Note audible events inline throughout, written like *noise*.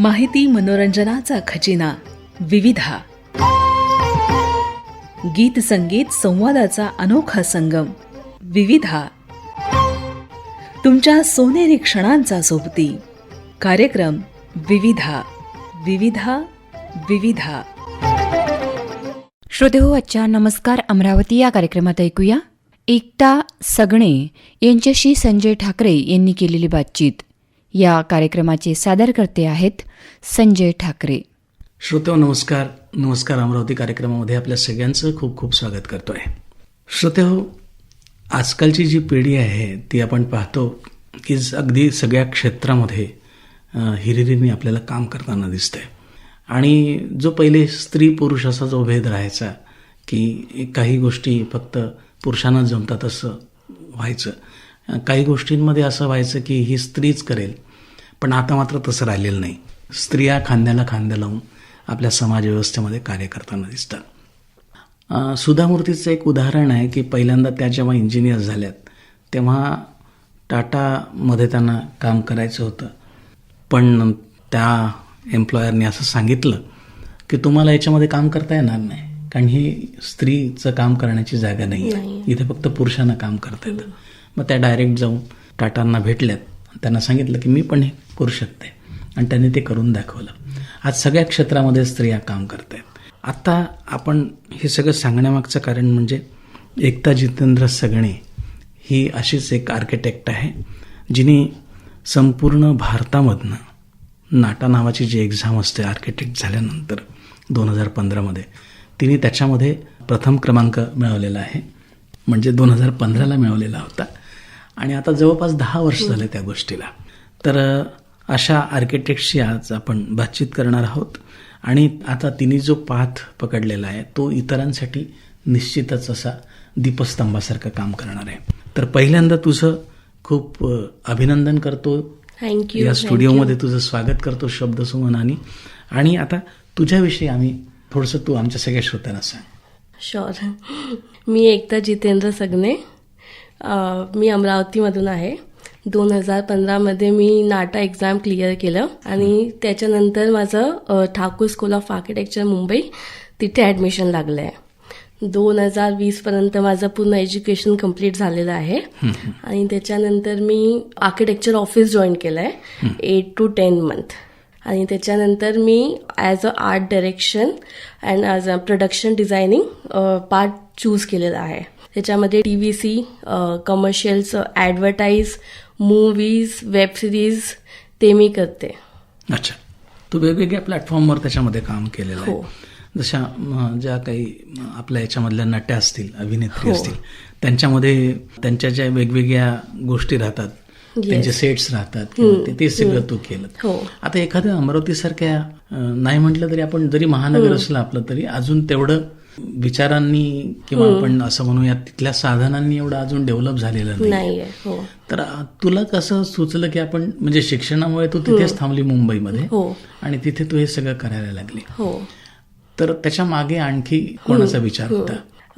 माहिती मनोरंजनाचा खजिना विविधा. गीत संगीत संवादाचा अनोखा संगम विविधा. तुमच्या सोनेरी क्षणांचा सोबती कार्यक्रम विविधा. विविधा विविधा. श्रोतेहो आजच्या नमस्कार अमरावती या कार्यक्रमात ऐकूया. एकता सगणे यांच्याशी संजय ठाकरे यांनी केलेली बातचीत. या कार्यक्रमाचे सादरकर्ते आहेत संजय ठाकरे. श्रोते नमस्कार. नमस्कार अमरावती कार्यक्रमामध्ये आपल्या सगळ्यांचं खूप खूप स्वागत करतो आहे श्रोते हो आजकालची जी पिढी आहे ती आपण पाहतो की अगदी सगळ्या क्षेत्रामध्ये हिरिरीने आपल्याला काम करताना दिसतंय. आणि जो पहिले स्त्री पुरुष असा जो भेद राहायचा की काही गोष्टी फक्त पुरुषांना जमतात असं व्हायचं काही गोष्टींमध्ये असं व्हायचं की ही स्त्रीच करेल पण आता मात्र तसं राहिलेलं नाही. स्त्रिया खांद्याला खांद्या लावून आपल्या समाजव्यवस्थेमध्ये कार्य करताना दिसतात. अं, सुधा मूर्तीचं एक उदाहरण आहे की पहिल्यांदा त्या जेव्हा इंजिनियर झाल्यात तेव्हा टाटामध्ये त्यांना काम करायचं होतं. पण त्या एम्प्लॉयरने असं सांगितलं की तुम्हाला याच्यामध्ये काम करता येणार नाही कारण ही स्त्रीचं काम करण्याची जागा नाही आहे इथे फक्त पुरुषांना काम करता येतं. मग त्या डायरेक्ट जाऊन टाटांना भेटल्यात. त्यांना सांगितलं की मी पण हे करू शकते. आणि त्यांनी ते करून दाखवलं. आज सगळ्या क्षेत्रामध्ये स्त्रिया काम करत आहेत आत्ता आपण हे सगळं सांगण्यामागचं कारण म्हणजे एकता जितेंद्र सगणे ही अशीच एक आर्किटेक्ट आहे जिने संपूर्ण भारतामधनं नाटा नावाची जी एक्झाम असते आर्किटेक्ट झाल्यानंतर दोन हजार पंधरामध्ये तिने त्याच्यामध्ये प्रथम क्रमांक मिळवलेला आहे. म्हणजे दोन हजार पंधराला मिळवलेला होता. आणि आता जवळपास दहा वर्ष झाले त्या गोष्टीला. तर अशा आर्किटेक्टशी आज आपण बातचीत करणार आहोत. आणि आता तिने जो पाथ पकडलेला आहे तो इतरांसाठी निश्चितच असा दीपस्तंभासारखं काम करणार आहे. तर पहिल्यांदा तुझं खूप अभिनंदन करतो. थँक्यू या स्टुडिओमध्ये तुझं स्वागत करतो शब्द सुमनानी आणि. आता तुझ्याविषयी आम्ही थोडंसं तू आमच्या सगळ्या श्रोत्यांना सांग. शुअर मी एकता जितेंद्र सगने मी अमरावतीमधून आहे. दोन हजार पंधरामध्ये मी नाटा एक्झाम क्लिअर केलं आणि त्याच्यानंतर माझं Thakur school of architecture Mumbai तिथे ॲडमिशन लागलं आहे दोन हजार वीसपर्यंत माझं पूर्ण एज्युकेशन कंप्लीट झालेलं आहे. आणि त्याच्यानंतर मी आर्किटेक्चर ऑफिस जॉईन केलं आहे एट टू टेन मंथ आणि त्याच्यानंतर मी as a art direction and as a production designing part choose केलेला आहे. त्याच्यामध्ये T V C commercials advertise movies web series ते मी करते. अच्छा. तू वेगवेगळ्या प्लॅटफॉर्मवर त्याच्यामध्ये काम केलेलं हो. जशा ज्या काही आपल्या याच्यामधल्या नट्या असतील अभिनेत्री हो. असतील त्यांच्यामध्ये त्यांच्या ज्या वेगवेगळ्या गोष्टी राहतात त्यांचे सेट्स राहतात किंवा ते- सगळं तू केलं हो. आता एखाद्या अमरावतीसारख्या नाही म्हटलं तरी आपण जरी महानगर असलं आपलं तरी अजून तेवढं विचारांनी किंवा आपण असं म्हणूया तिथल्या साधनांनी एवढं अजून डेव्हलप झालेलं नाही हो. तर तुला कसं सुचलं की आपण म्हणजे शिक्षणामुळे तू तिथेच थांबली मुंबईमध्ये हो. आणि तिथे तू हे सगळं करायला लागली. हो. तर त्याच्यामागे आणखी कोणाचा विचार होता?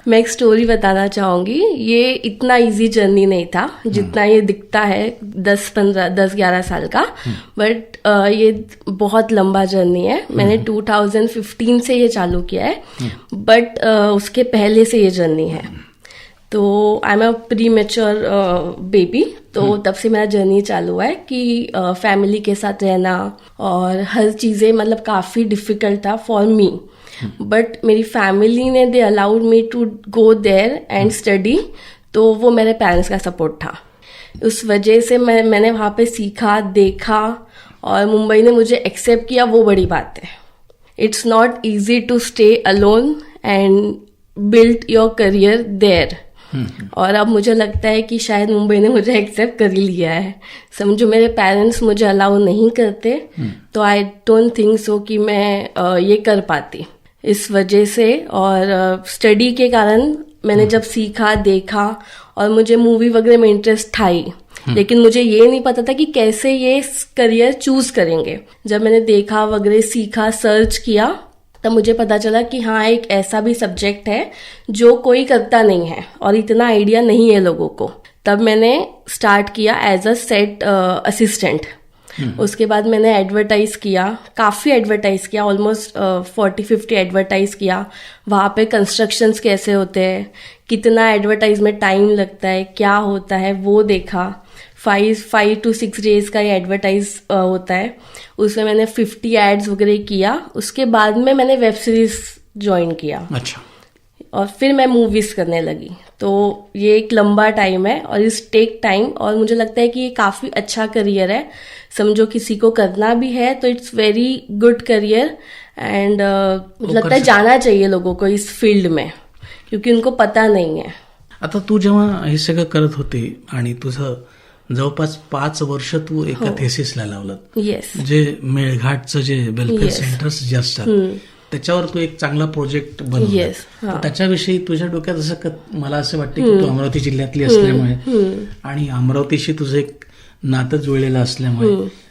मैं एक स्टोरी बताना चाहूँगी। ये इतना इजी जर्नी नहीं था जितना ये दिखता है दस पंद्रह दस ग्यारह साल का। बट ये बहुत लंबा जर्नी है। मैंने 2015 से ये चालू किया है। बट उसके पहले से ये जर्नी है। तो I am a premature baby तो तब से मेरा जर्नी चालू हुआ है कि फैमिली के साथ रहना और हर चीज़ें मतलब काफ़ी डिफ़िकल्ट था फॉर मी बट मेरी फैमिली ने they allowed me to go there and study तो वो मेरे पेरेंट्स का सपोर्ट था। उस वजह से मैं मैंने वहाँ पे सीखा देखा और मुंबई ने मुझे एक्सेप्ट किया वो बड़ी बात है। It's not easy to stay alone and build your career there और अब मुझे लगता है कि शायद मुंबई ने मुझे एक्सेप्ट कर ही लिया है। समझो मेरे पेरेंट्स मुझे अलाउ नहीं करते तो आई डोंट थिंक सो कि मैं ये कर पाती। इस वजह से और स्टडी के कारण मैंने जब सीखा देखा और मुझे मूवी वगैरह में इंटरेस्ट था ही लेकिन मुझे ये नहीं पता था कि कैसे ये करियर चूज़ करेंगे। जब मैंने देखा वगैरह सीखा सर्च किया तब मुझे पता चला कि हाँ एक ऐसा भी सब्जेक्ट है जो कोई करता नहीं है और इतना आइडिया नहीं है लोगों को। तब मैंने स्टार्ट किया एज अ सेट असिस्टेंट उसके बाद मैंने एडवर्टाइज किया, काफ़ी एडवर्टाइज किया ऑलमोस्ट फोर्टी फिफ्टी एडवर्टाइज किया। वहाँ पे कंस्ट्रक्शंस कैसे होते हैं, कितना एडवर्टाइज में टाइम लगता है, क्या होता है, वो देखा। Five five to six days का ये एडवर्टाइज होता है। उसमें मैंने फिफ्टी एड्स वगैरह किया। उसके बाद में मैंने वेब सीरीज़ ज्वाइन किया। अच्छा। और फिर मैं मूवीज करने लगी। तो ये एक लंबा टाइम है और इस टेक टाइम और मुझे लगता है कि ये काफी अच्छा करियर है। समझो किसी को करना भी है तो it's very good career and लगता है जाना चाहिए लोगों को इस फील्ड में क्योंकि उनको पता नहीं है। आता तू जेव्हा हे सगळं करत होती आणि तुझं जवळपास पाच वर्ष तू एका थेसिसला लावलं. येस जे मेळघाटचं जे वेलफेअर Yes. सेंटर्स जे असतात त्याच्यावर तू एक चांगला प्रोजेक्ट बनवला. हा. त्याच्याविषयी तुझ्या डोक्यात असं क- मला असं वाटतं की तू अमरावती जिल्ह्यातली असल्यामुळे आणि अमरावतीशी तुझं एक नातं जुळलेलं असल्यामुळे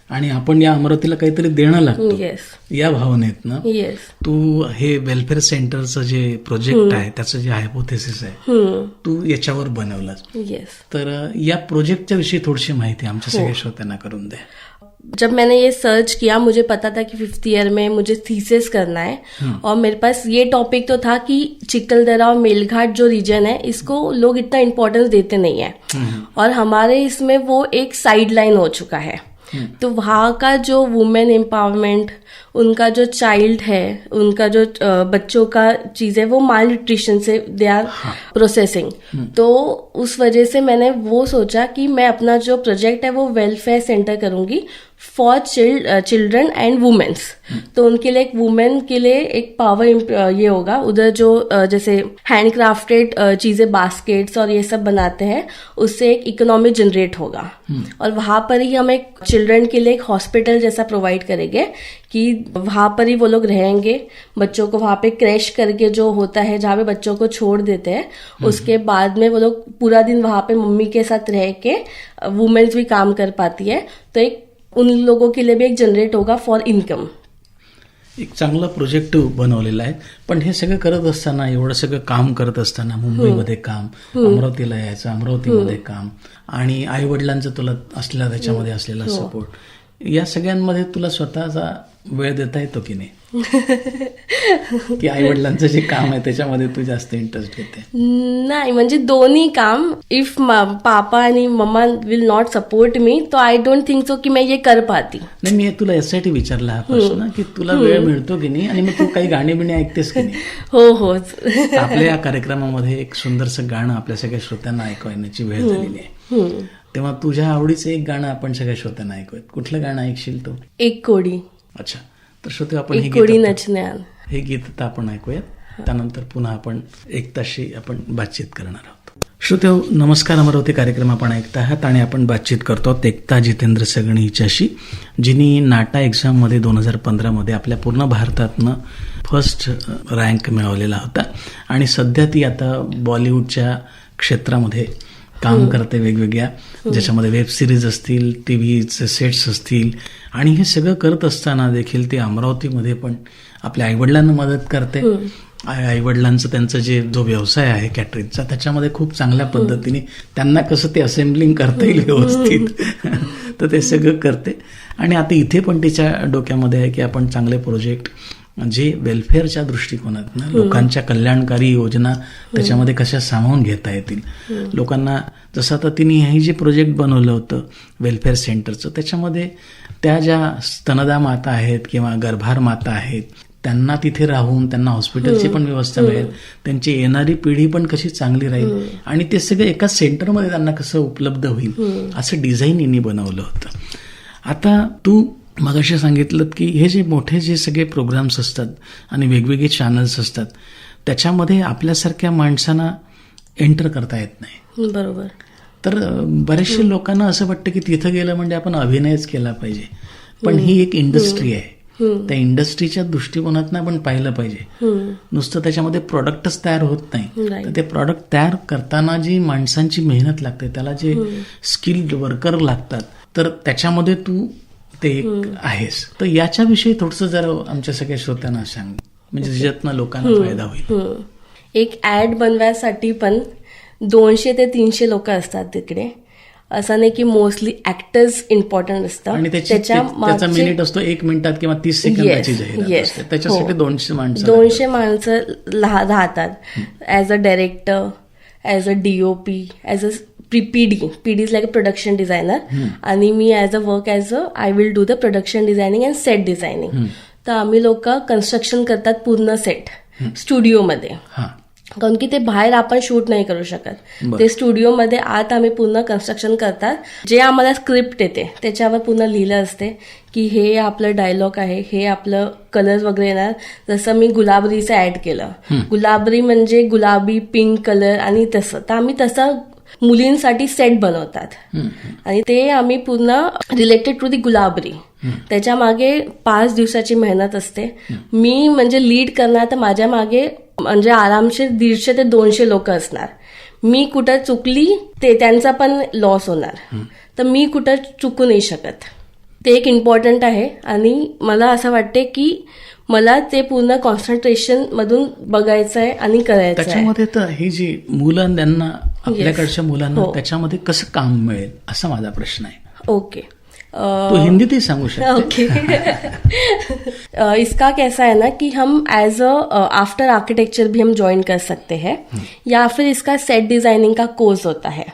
आणि आपण या अमरावतीला काहीतरी देणं लागतो. या भावनेतनं येस तू हे वेलफेअर सेंटरचं जे प्रोजेक्ट आहे त्याचं जे हायपोथेसिस आहे तू याच्यावर बनवलास. तर या प्रोजेक्टच्या विषयी थोडीशी माहिती आमच्या सगळ्या श्रोत्यांना करून द्या जब मैंने ये सर्च किया मुझे पता था कि फिफ्थ ईयर में मुझे थीसिस करना है। और मेरे पास ये टॉपिक तो था कि चिकलदरा और मेलघाट जो रीजन है इसको लोग इतना इम्पोर्टेंस देते नहीं है। और हमारे इसमें वो एक साइड लाइन हो चुका है। तो वहाँ का जो वुमेन एम्पावरमेंट उनका जो चाइल्ड है उनका जो बच्चों का चीज़ है वो माल न्यूट्रिशन से दे आर प्रोसेसिंग तो उस वजह से मैंने वो सोचा कि मैं अपना जो प्रोजेक्ट है वो वेलफेयर सेंटर करूँगी। फॉर चिल्ड्रन एंड वुमेन्स तो उनके लिए एक वुमेन के लिए एक पावर ये होगा। उधर जो जैसे हैंड क्राफ्टेड चीज़ें बास्केट्स और ये सब बनाते हैं उससे एक इकोनॉमी जनरेट होगा। और वहाँ पर ही हम एक चिल्ड्रन के लिए एक हॉस्पिटल जैसा प्रोवाइड करेंगे कि वहाँ पर ही वो लोग रहेंगे बच्चों को वहाँ पे क्रैश करके जो होता है जहाँ पे बच्चों को छोड़ देते हैं उसके बाद में वो लोग पूरा दिन वहाँ पे मम्मी के साथ रह के वुमेन्स भी काम कर पाती है। तो एक उन लोगों के लिए भी एक जनरेट होगा फॉर इनकम एक चांगला प्रोजेक्ट बनवलेला आहे. पण हे सगळं करत असताना एवढं सगळं काम करत असताना मुंबईमध्ये काम अमरावतीला यायचं अमरावतीमध्ये काम आणि आई वडिलांचं तुला असलेला त्याच्यामध्ये असलेला सपोर्ट या सगळ्यांमध्ये तुला स्वतःचा वेळ देता येतो की नाही? की आई वडिलांचं जे काम आहे त्याच्यामध्ये तू जास्त इंटरेस्ट घेते? नाही म्हणजे दोन्ही काम इफ पापा आणि मम्मा विल नॉट सपोर्ट मी तो आय डोंट थिंक सो की मैं ये कर पाती नाही मी तुला यासाठी विचारला हा प्रश्न की तुला वेळ मिळतो की नाही आणि मग तू काही गाणी बिणी ऐकतेस की नाही? *laughs* हो हो. आपल्या या कार्यक्रमामध्ये एक सुंदरसं गाणं आपल्या सगळ्या श्रोत्यांना ऐकवण्याची वेळ झालेली आहे. तेव्हा तुझ्या आवडीचं एक गाणं आपण सगळ्या श्रोत्यांना ऐकूयात. कुठलं गाणं ऐकशील तू? एक कोडी. अच्छा. तर श्रोते आपण हे गीत हे गीत आपण ऐकूयात. त्यानंतर पुन्हा आपण एक ताशी आपण बातचीत करणार आहोत. श्रोते नमस्कार. अमरावती कार्यक्रम आपण ऐकत आहात आणि आपण बातचीत करतो आहोत एकता जितेंद्र सगणी हिच्याशी जिनी नाटा एक्झाममध्ये दोन हजार पंधरामध्ये आपल्या पूर्ण भारतातनं फर्स्ट रँक मिळवलेला होता. आणि सध्या ती आता बॉलिवूडच्या क्षेत्रामध्ये काम करते वेगवेगळ्या. ज्याच्यामध्ये वेब सिरीज असतील टी व्हीचे सेट्स असतील. आणि हे सगळं करत असताना देखील ती अमरावतीमध्ये पण आपल्या आईवडिलांना मदत करते. आई आईवडिलांचं त्यांचं जे जो व्यवसाय आहे कॅटरिंगचा त्याच्यामध्ये खूप चांगल्या पद्धतीने त्यांना कसं ते असेंब्लिंग करता येईल व्यवस्थित. *laughs* तर ते सगळं करते. आणि आता इथे पण तिच्या डोक्यामध्ये आहे की आपण चांगले प्रोजेक्ट जे वेलफेअरच्या दृष्टिकोनातनं लोकांच्या कल्याणकारी योजना त्याच्यामध्ये कशा सामावून घेता येतील. लोकांना जसं आता तिने हे जे प्रोजेक्ट बनवलं होतं वेलफेअर सेंटरचं त्याच्यामध्ये त्या ज्या स्तनदा माता आहेत किंवा गर्भार माता आहेत त्यांना तिथे राहून त्यांना हॉस्पिटलची पण व्यवस्था मिळेल त्यांची येणारी पिढी पण कशी चांगली राहील आणि ते सगळं एका सेंटरमध्ये त्यांना कसं उपलब्ध होईल असं डिझाईन यांनी बनवलं होतं. आता तू मगाशी सांगितलं की हे जे मोठे जे सगळे प्रोग्राम्स असतात आणि वेगवेगळे चॅनल्स असतात त्याच्यामध्ये आपल्यासारख्या माणसांना एंटर करता येत नाही. बरोबर. तर अं, बरेचसे लोकांना असं वाटतं की तिथं गेलं म्हणजे आपण अभिनयच केला पाहिजे. पण ही एक इंडस्ट्री आहे. त्या इंडस्ट्रीच्या दृष्टिकोनातनं आपण पाहिलं पाहिजे. नुसतं त्याच्यामध्ये प्रॉडक्टच तयार होत नाही. तर ते प्रॉडक्ट तयार करताना जी माणसांची मेहनत लागते त्याला जे स्किल्ड वर्कर लागतात तर त्याच्यामध्ये तू ते एक आहेस तर याच्याविषयी थोडंसं जरा आमच्या सगळ्या श्रोत्यांना सांग. म्हणजे ज्याच्यातनं लोकांना फायदा होईल. एक ऍड बनवायसाठी पण दोनशे ते तीनशे लोक असतात तिकडे. असं नाही की मोस्टली ऍक्टर्स इम्पॉर्टंट असतं. आणि त्याची ते- त्याचा मागचे- मिनिट असतो एक मिनिटात किंवा तीस सेकंदाची त्याच्यासाठी हो. दोनशे माणसं दोनशे माणसं राहतात. As a director as a DOP as a PD PD is like a production designer आणि मी as a work as a I will do the production designing and set designing तर आम्ही लोक कन्स्ट्रक्शन करतात पूर्ण सेट स्टुडिओमध्ये कारण की ते बाहेर आपण शूट नाही करू शकत. ते स्टुडिओमध्ये आत आम्ही पूर्ण कन्स्ट्रक्शन करतात. जे आम्हाला स्क्रिप्ट येते त्याच्यावर पूर्ण लिहिलं असते की हे आपलं डायलॉग आहे हे आपलं कलर वगैरे येणार. जसं मी गुलाबरीचं ऍड केलं. गुलाबरी म्हणजे गुलाबी पिंक कलर आणि तसं. तर आम्ही तसं मुलींसाठी सेट बनवतात. आणि ते आम्ही पूर्ण रिलेटेड टू दी गुलाबरी. त्याच्यामागे पाच दिवसाची मेहनत असते. मी म्हणजे लीड करणार तर माझ्या मागे म्हणजे आरामशीर दीडशे ते दोनशे लोक असणार. मी कुठं चुकली ते त्यांचा पण लॉस होणार. तर मी कुठं चुकू नाही शकत. ते एक इम्पॉर्टंट आहे आणि मला असं वाटते की मला ते पूर्ण कॉन्सन्ट्रेशन मधून बघायचं आहे आणि करायचं त्याच्यामध्ये तर ही जी मुलं त्यांना आपल्याकडच्या मुलांना हो. त्याच्यामध्ये कसं काम मिळेल असा माझा प्रश्न आहे. ओके तो हिंदीतही सांगू शकतो. ओके इसका कैसा है ना कि हम एज अ आफ्टर आर्किटेक्चर भी हम ज्वाइन कर सकते हैं या फिर इसका सेट डिजाइनिंग का कोर्स होता है।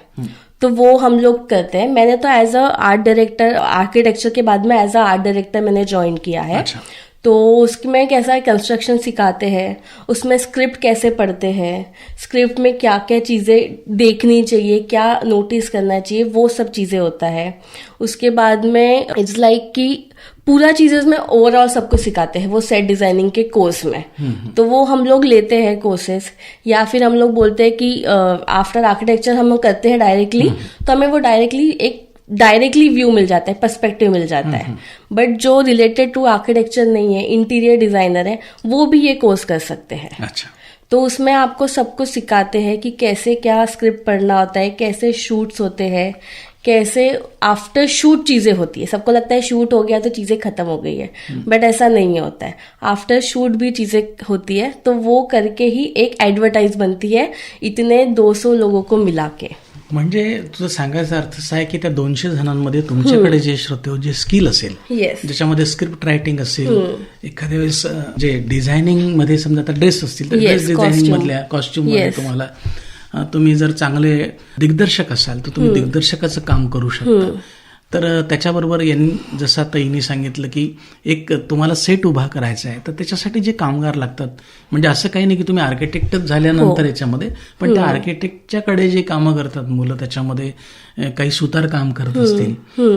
तो वो हम लोग करते हैं। मैंने तो as a art director architecture के बाद में एज अ आर्ट डायरेक्टर मैंने ज्वाइन किया है। अच्छा। तो उसमें कैसा कंस्ट्रक्शन सिखाते हैं उसमें स्क्रिप्ट कैसे पढ़ते हैं स्क्रिप्ट में क्या क्या चीज़ें देखनी चाहिए क्या नोटिस करना चाहिए वो सब चीज़ें होता है। उसके बाद में इट्स लाइक कि पूरा चीज़ें उसमें ओवरऑल सबको सिखाते हैं वो सेट डिज़ाइनिंग के कोर्स में। तो वो हम लोग लेते हैं कोर्सेज या फिर हम लोग बोलते हैं कि आफ्टर आर्किटेक्चर हम लोग करते हैं डायरेक्टली तो हमें वो डायरेक्टली एक डायरेक्टली व्यू मिल जाता है पर्सपेक्टिव मिल जाता है। बट जो रिलेटेड टू आर्किटेक्चर नहीं है इंटीरियर डिज़ाइनर है वो भी ये कोर्स कर सकते हैं। अच्छा। तो उसमें आपको सब कुछ सिखाते हैं कि कैसे क्या स्क्रिप्ट पढ़ना होता है कैसे शूट्स होते हैं कैसे आफ्टर शूट चीज़ें होती है। सबको लगता है शूट हो गया तो चीज़ें खत्म हो गई है। बट ऐसा नहीं होता है। आफ्टर शूट भी चीज़ें होती है तो वो करके ही एक एडवर्टाइज बनती है इतने 200 लोगों को मिला के। म्हणजे तुझं सांगायचा अर्थ असा आहे की त्या दोनशे जणांमध्ये तुमच्याकडे जे श्रोते जे स्किल असेल ज्याच्यामध्ये स्क्रिप्ट रायटिंग असेल एखाद्या वेळेस जे डिझायनिंगमध्ये समजा आता ड्रेस असतील तर ड्रेस डिझायनिंग. मधल्या कॉस्ट्युममध्ये. तुम्हाला तुम्ही जर चांगले दिग्दर्शक असाल तर तुम्ही दिग्दर्शकाचं काम करू शकता. तर त्याच्याबरोबर यांनी जसं आता हिनी सांगितलं की एक तुम्हाला सेट उभा करायचा आहे तर त्याच्यासाठी जे कामगार लागतात म्हणजे असं काही नाही की तुम्ही आर्किटेक्टच झाल्यानंतर हो. याच्यामध्ये पण त्या आर्किटेक्टच्याकडे जे कामं करतात मुलं त्याच्यामध्ये काही सुतार काम करत असतील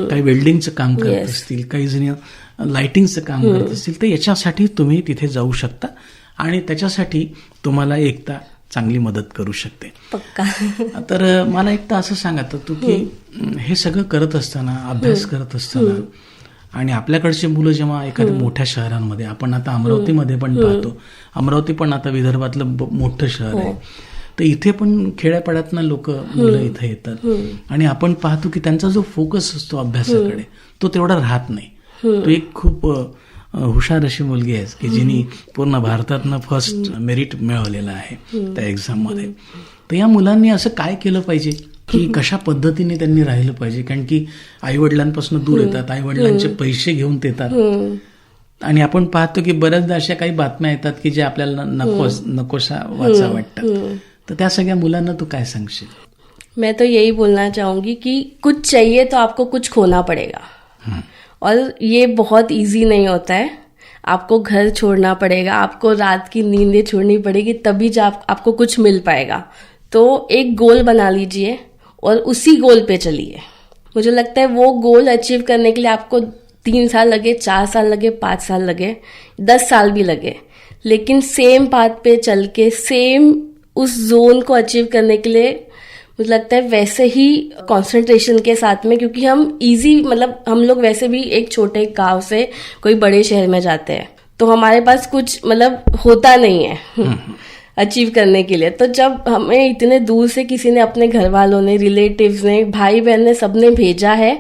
काही वेल्डिंगचं काम करत असतील काही जण लाइटिंगचं काम करत असतील तर याच्यासाठी तुम्ही तिथे जाऊ शकता. आणि त्याच्यासाठी तुम्हाला एकता चांगली मदत करू शकते. पक्का. *laughs* तर मला एक तर असं सांगत तू की हे सगळं करत असताना अभ्यास करत असताना आणि आपल्याकडची मुलं जेव्हा एखाद्या मोठ्या शहरांमध्ये आपण आता अमरावतीमध्ये पण पाहतो. अमरावती पण आता विदर्भातलं मोठं शहर आहे. तर इथे पण खेड्यापाड्यातनं लोक मुलं इथे येतात. आणि आपण पाहतो की त्यांचा जो फोकस असतो अभ्यासाकडे तो तेवढा राहत नाही. तो एक खूप हुशार अशी मुलगी आहे की जिने पूर्ण भारतातनं फर्स्ट मेरिट मिळवलेलं आहे त्या एक्झाममध्ये. तर या मुलांनी असं काय केलं पाहिजे? की कशा पद्धतीने त्यांनी राहिलं पाहिजे? कारण की आई वडिलांपासून दूर येतात आई वडिलांचे पैसे घेऊन ते येतात आणि आपण पाहतो की बऱ्याचदा अशा काही बातम्या येतात की जे आपल्याला नको नकोशा वाचा वाटतात तर त्या सगळ्या मुलांना तू काय सांगशील? मैं तो यही बोलना चाहूंगी कि कुछ चाहिए तो आपको कुछ खोना पड़ेगा। और ये बहुत इजी नहीं होता है। आपको घर छोड़ना पड़ेगा आपको रात की नींदें छोड़नी पड़ेगी तभी जा आप, आपको कुछ मिल पाएगा। तो एक गोल बना लीजिए और उसी गोल पे चलिए। मुझे लगता है वो गोल अचीव करने के लिए आपको तीन साल लगे चार साल लगे पाँच साल लगे दस साल भी लगे। लेकिन सेम पाथ पे चल के सेम उस जोन को अचीव करने के लिए मुझे लगता है वैसे ही कंसंट्रेशन के साथ में क्योंकि हम इजी मतलब हम लोग वैसे भी एक छोटे गाँव से कोई बड़े शहर में जाते हैं। तो हमारे पास कुछ मतलब होता नहीं है अचीव करने के लिए। तो जब हमें इतने दूर से किसी ने अपने घर वालों ने रिलेटिव्स ने भाई बहन ने सबने भेजा है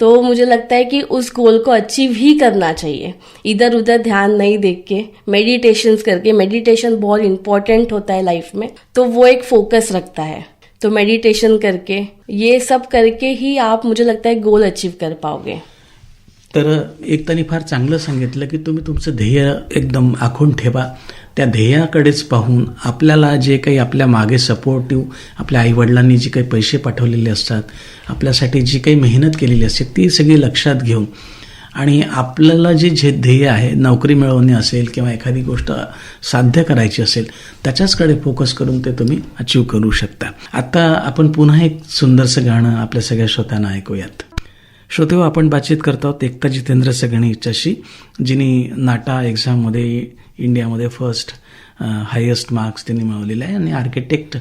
तो मुझे लगता है कि उस गोल को अचीव ही करना चाहिए। इधर उधर ध्यान नहीं देख के मेडिटेशंस करके मेडिटेशन बहुत इंपॉर्टेंट होता है लाइफ में तो वो एक फोकस रखता है। तो मेडिटेशन करके ये सब करके ही आप मुझे लगता है गोल अचीव कर पाओगे। तर एक त्यांनी फार चांगलं सांगितलं की तुम्ही तुमचं ध्येय एकदम आखून ठेवा. त्या ध्येयाकडेच पाहून आपल्याला जे काही आपल्या मागे सपोर्टिव्ह आपल्या आईवडिलांनी जी काही पैसे पाठवलेले असतात आपल्यासाठी जी काही मेहनत केलेली असते ती सगळी लक्षात घेऊन आणि आपल्याला जे जे ध्येय आहे नोकरी मिळवणे असेल किंवा एखादी गोष्ट साध्य करायची असेल त्याच्याचकडे फोकस करून ते तुम्ही अचीव करू शकता. आता आपण पुन्हा एक सुंदरसं गाणं आपल्या सगळ्या श्रोत्यांना ऐकूयात. श्रोतेव आपण बातचीत करत आहोत एकता जितेंद्र सगणे हिच्याशी नाटा एक्झाममध्ये इंडियामध्ये फर्स्ट हायेस्ट मार्क्स त्यांनी मिळवलेले आहे. आणि आर्किटेक्ट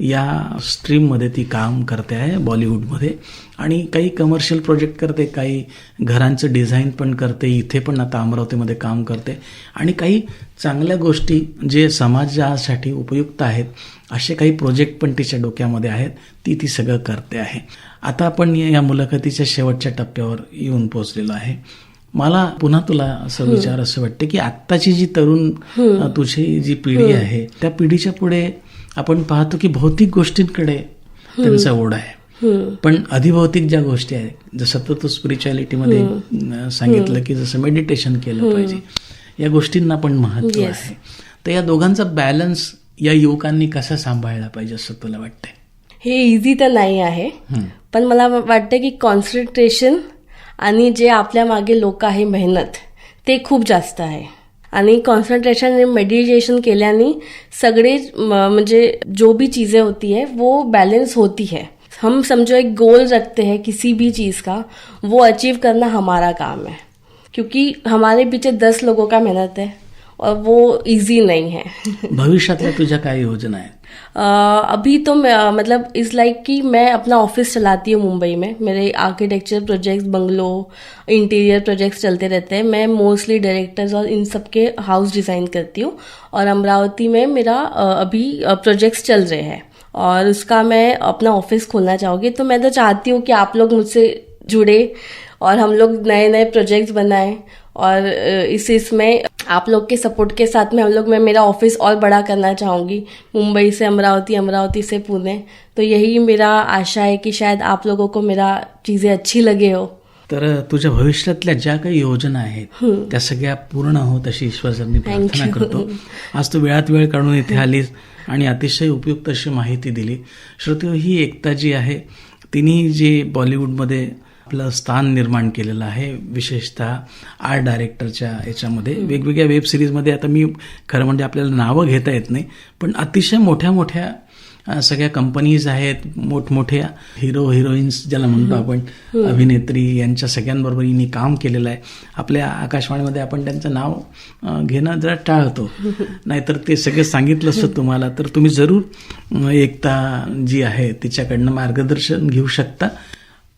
या स्ट्रीममध्ये ती काम करते आहे बॉलिवूडमध्ये आणि काही कमर्शियल प्रोजेक्ट करते काही घरांचं डिझाईन पण करते इथे पण आता अमरावतीमध्ये काम करते. आणि काही चांगल्या गोष्टी जे समाजासाठी उपयुक्त आहेत असे काही प्रोजेक्ट पण तिच्या डोक्यामध्ये आहेत ती ती सगळं करते आहे. आता आपण या या मुलाखतीच्या शेवटच्या टप्प्यावर येऊन पोहोचलेलो आहे. मला पुन्हा तुला असं विचार असं वाटतं की आत्ताची जी तरुण तुझी जी पिढी आहे त्या पिढीच्या पुढे आपण पाहतो की भौतिक गोष्टींकडे त्यांचा ओढ आहे. पण अधिभौतिक ज्या गोष्टी आहेत जसं तर तू स्पिरिच्युअलिटीमध्ये सांगितलं की जसं मेडिटेशन केलं पाहिजे या गोष्टींना पण महत्त्व. आहे. तर या दोघांचा बॅलन्स या युवकांनी कसा सांभाळला पाहिजे असं तुला वाटतंय? हे इझी तर नाही आहे. पण मला वाटतं की कॉन्सन्ट्रेशन आणि जे आपल्या मागे लोक आहे मेहनत ते खूप जास्त आहे. आणि कॉन्सन्ट्रेशन मेडिटेशन केल्याने सगळे म- म्हणजे जो भी चीज़ें होती है वो बैलेंस होती है. हम समझो एक गोल रखते हैं किसी भी चीज़ का वो अचीव करना हमारा काम है. क्योंकि हमारे पीछे दस लोगों का मेहनत है और वो इजी नहीं है. *laughs* भविष्यातल्या तुझ्या काय योजना आहेत? अ, अभी तो मैं मतलब इस लाइक कि मैं अपना ऑफ़िस चलाती हूँ मुंबई में। मेरे architecture projects bungalow interior projects चलते रहते हैं। मैं मोस्टली डायरेक्टर्स और इन सब के हाउस डिज़ाइन करती हूँ। और अमरावती में मेरा अभी प्रोजेक्ट्स चल रहे हैं। और उसका मैं अपना ऑफ़िस खोलना चाहूँगी। तो मैं तो चाहती हूँ कि आप लोग मुझसे जुड़े और हम लोग नए नए प्रोजेक्ट्स बनाएँ। और इस इसमें आप लोग के सपोर्ट के साथ में हम लोग मैं मेरा ऑफिस और बड़ा करना चाहूँगी। मुंबई से अमरावती अमरावती से पुणे। तो यही मेरा आशा है कि शायद आप लोगों को मेरा चीज़ें अच्छी लगे हो। तर तुझ्या भविष्यातल्या ज्या काही योजना आहेत त्या सगळ्या पूर्ण होत अशी ईश्वरचरणी प्रार्थना. करतो. आज तू वेळात वेळ काढून इथे *laughs* आलीस आणि अतिशय उपयुक्त अशी माहिती दिली. श्रोते ही एकता जी आहे तिने जे बॉलिवूडमध्ये आपलं स्थान निर्माण केलेलं आहे. विशेषतः आर्ट डायरेक्टरच्या याच्यामध्ये. वेगवेगळ्या वेब सिरीजमध्ये आता मी खरं म्हणजे आपल्याला नावं घेता येत नाही पण अतिशय मोठ्या मोठ्या सगळ्या कंपनीज आहेत मोठमोठ्या हिरो हिरोईन्स ज्याला म्हणतो आपण अभिनेत्री यांच्या सगळ्यांबरोबर हिने काम केलेलं आहे. आपल्या आकाशवाणीमध्ये आपण त्यांचं नाव घेणं जरा टाळतो. *laughs* नाहीतर ते सगळं सांगितलं असतं तुम्हाला तर तुम्ही जरूर एकता जी आहे तिच्याकडनं मार्गदर्शन घेऊ शकता.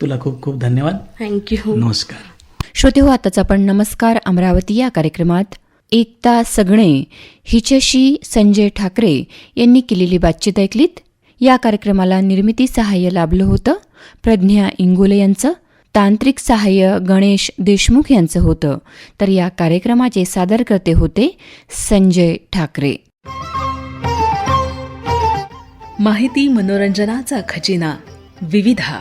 तुला खूप खूप धन्यवाद. थँक्यू नमस्कार. श्रोते हो आताच आपण नमस्कार अमरावती या कार्यक्रमात. एकता सगणे हिच्याशी संजय ठाकरे यांनी केलेली बातचीत ऐकलीत. या कार्यक्रमाला निर्मिती सहाय्य लाभलं होतं. प्रज्ञा इंगोले यांचं तांत्रिक सहाय्य गणेश देशमुख यांचं होतं. तर या कार्यक्रमाचे सादरकर्ते होते संजय ठाकरे. माहिती मनोरंजनाचा खजिना. विविधा.